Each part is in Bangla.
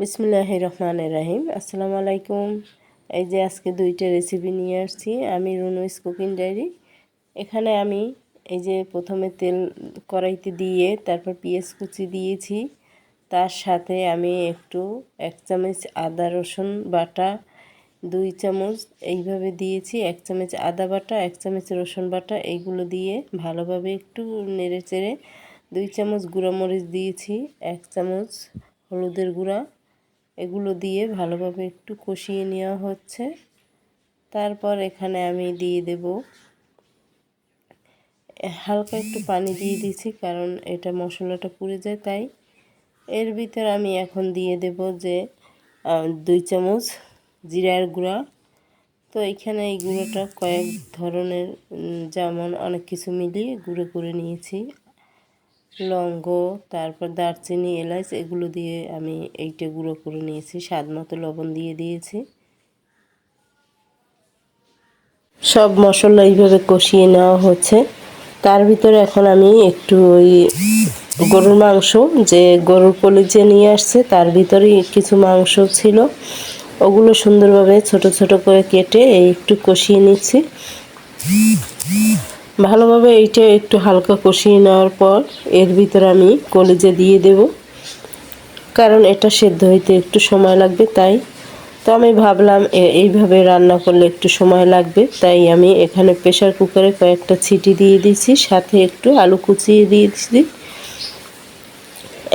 বিসমুল্লাহ রহমান রাহিম আসসালামু আলাইকুম। এই যে আজকে দুইটা রেসিপি নিয়ে আসছি, আমি রুনুইস কুকিং ডায়েরি। এখানে আমি এই যে প্রথমে তেল কড়াইতে দিয়ে তারপর পেঁয়াজ কুচি দিয়েছি। তার সাথে আমি একটু এক চামচ আদা, রসুন বাটা, দুই চামচ এইভাবে দিয়েছি, এক চামচ আদা বাটা, এক চামচ রসুন বাটা, এইগুলো দিয়ে ভালোভাবে একটু নেড়ে চেড়ে দুই চামচ গুঁড়ো মরিচ দিয়েছি, এক চামচ হলুদের গুঁড়া এগুলো দিয়ে ভালোভাবে একটু কষিয়ে নেওয়া হচ্ছে। তারপর এখানে আমি দিয়ে দেব, হালকা একটু পানি দিয়ে দিয়েছি কারণ এটা মশলাটা পুড়ে যায় তাই। এর ভিতর আমি এখন দিয়ে দেব যে দুই চামচ জিরার গুঁড়া। তো এখানে এই গুঁড়োটা কয়েক ধরনের যেমন অনেক কিছু মিলিয়ে গুঁড়ো করে নিয়েছি। লঙ্গ, তারপর দারচিনি, এলাচ, এগুলো দিয়ে আমি এইটা গুঁড়ো করে নিয়েছি। স্বাদ মতো লবণ দিয়ে দিয়েছি। সব মশলা এইভাবে কষিয়ে নেওয়া হচ্ছে। তার ভিতরে এখন আমি একটু ওই গরুর মাংস, যে গরুর কলিজে নিয়ে আসছে, তার ভিতরে কিছু মাংস ছিল। ওগুলো সুন্দরভাবে ছোট ছোট করে কেটে একটু কষিয়ে নিচ্ছি। ভালোভাবে এইটা একটু হালকা কষিয়ে নেওয়ার পর এর ভিতরে আমি কলেজে দিয়ে দেব। কারণ এটা সেদ্ধ হইতে একটু সময় লাগবে তাই। তো আমি ভাবলাম এইভাবে রান্না করলে একটু সময় লাগবে। তাই আমি এখানে প্রেশার কুকারে কয়েকটা ছিটি দিয়ে দিয়েছি, সাথে একটু আলু কুচিয়ে দিয়েছি।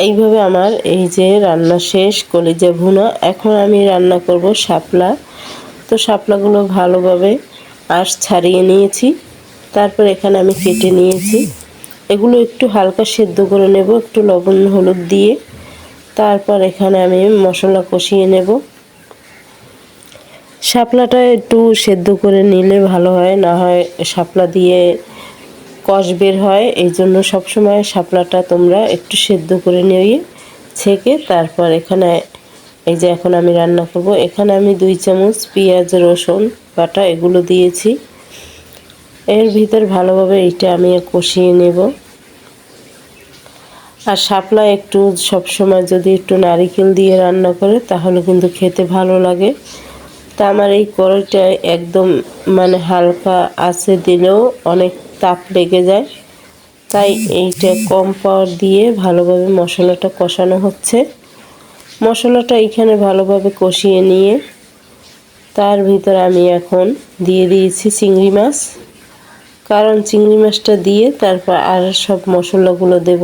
এইভাবে আমার এই যে রান্না শেষ, কলেজে ভুনা, এখন আমি রান্না করব শাপলা। তো শাপলাগুলো ভালোভাবে আঁশ ছাড়িয়ে নিয়েছি। তারপর এখানে আমি কেটে নিয়েছি। এগুলো একটু হালকা সেদ্ধ করে নেব, একটু লবণ, হলুদ দিয়ে। তারপর এখানে আমি মশলা কষিয়ে নেব। শাপলাটা একটু সেদ্ধ করে নিলে ভালো হয়, না হয় শাপলা দিয়ে কষ বের হয়। এই জন্য সবসময় শাপলাটা তোমরা একটু সেদ্ধ করে নিয়ে ছেঁকে তারপর এখানে এই যে এখন আমি রান্না করব। এখানে আমি দুই চামচ পেঁয়াজ, রসুন বাটা এগুলো দিয়েছি। এর ভিতর ভালোভাবে এইটা আমি কষিয়ে নেব। আর শাপলা একটু সবসময় যদি একটু নারিকেল দিয়ে রান্না করে, তাহলে কিন্তু খেতে ভালো লাগে। তা আমার এই কড়াইটা একদম মানে হালকা আছে দিলেও অনেক তাপ লেগে যায়। তাই এইটা কম পাওয়ার দিয়ে ভালোভাবে মশলাটা কষানো হচ্ছে। মশলাটা এইখানে ভালোভাবে কষিয়ে নিয়ে, তার ভিতর আমি এখন দিয়ে দিয়েছি চিংড়ি মাছ। কারণ চিংড়ি মাছটা দিয়ে তারপর আর সব মশলাগুলো দেব।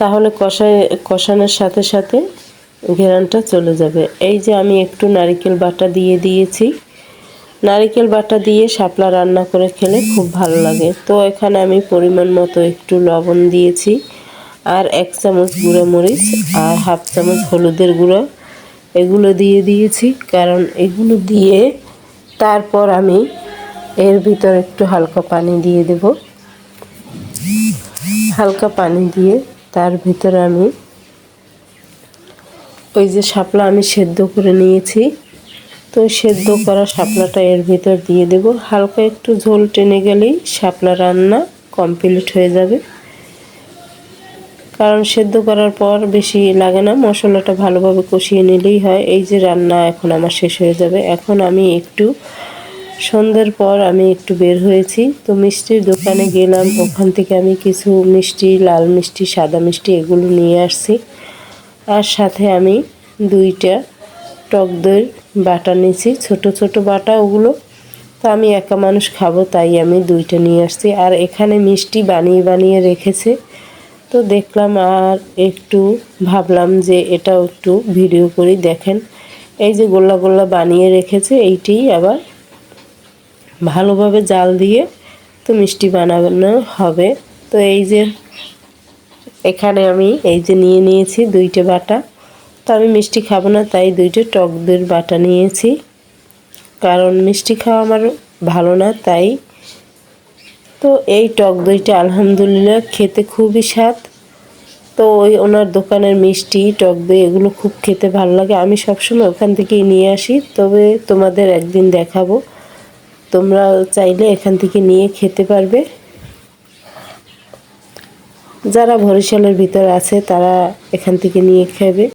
তাহলে কষায়, কষানোর সাথে সাথে ঘেরানটা চলে যাবে। এই যে আমি একটু নারিকেল বাটা দিয়ে দিয়েছি। নারিকেল বাটা দিয়ে শাপলা রান্না করে খেলে খুব ভালো লাগে। তো এখানে আমি পরিমাণ মতো একটু লবণ দিয়েছি আর এক চামচ গুঁড়ো মরিচ আর হাফ চামচ হলুদের গুঁড়ো। এগুলো দিয়ে দিয়েছি, কারণ এগুলো দিয়ে তারপর আমি এর ভিতর একটু হালকা পানি দিয়ে দেব। হালকা পানি দিয়ে তার ভিতরে আমি ওই যে শাপলা আমি সেদ্ধ করে নিয়েছি। তো সেদ্ধ করা শাপলাটা এর ভিতর দিয়ে দেব। হালকা একটু ঝোল টেনে গেলেই শাপলা রান্না কমপ্লিট হয়ে যাবে। কারণ সেদ্ধ করার পর বেশি লাগে না, মশলাটা ভালোভাবে কষিয়ে নিলেই হয়। এই যে রান্না এখন আমার শেষ হয়ে যাবে। এখন আমি একটু সন্ধ্যের পর আমি একটু বের হয়েছি। তো মিষ্টির দোকানে গেলাম। ওখান থেকে আমি কিছু মিষ্টি, লাল মিষ্টি, সাদা মিষ্টি এগুলো নিয়ে আসছি। আর সাথে আমি দুইটা টক দই বাটা নিয়েছি, ছোট ছোট বাটা ওগুলো। তো আমি একা মানুষ খাব, তাই আমি দুইটা নিয়ে আসছি। আর এখানে মিষ্টি বানিয়ে বানিয়ে রেখেছে। তো দেখলাম আর একটু ভাবলাম যে এটাও একটু ভিডিও করি, দেখেন। এই যে গোল্লা গোল্লা বানিয়ে রেখেছে এইটি আবার ভালোভাবে জাল দিয়ে তো মিষ্টি বানানো হবে। তো এই যে এখানে আমি এই যে নিয়ে নিয়েছি দুইটা বাটা। তো আমি মিষ্টি খাব না, তাই দুইটা টক দইয়ের বাটা নিয়েছি। কারণ মিষ্টি খাওয়া আমার ভালো না, তাই। তো এই টক দইটা আলহামদুলিল্লাহ খেতে খুবই স্বাদ। তো ওই ওনার দোকানের মিষ্টি, টক দই এগুলো খুব খেতে ভালো লাগে। আমি সবসময় ওখান থেকেই নিয়ে আসি, তবে তোমাদের একদিন দেখাবো। তোমরা চাইলে এখান থেকে নিয়ে খেতে পারবে। যারা বরিশালের ভিতর আছে, তারা এখান থেকে নিয়ে খাবে।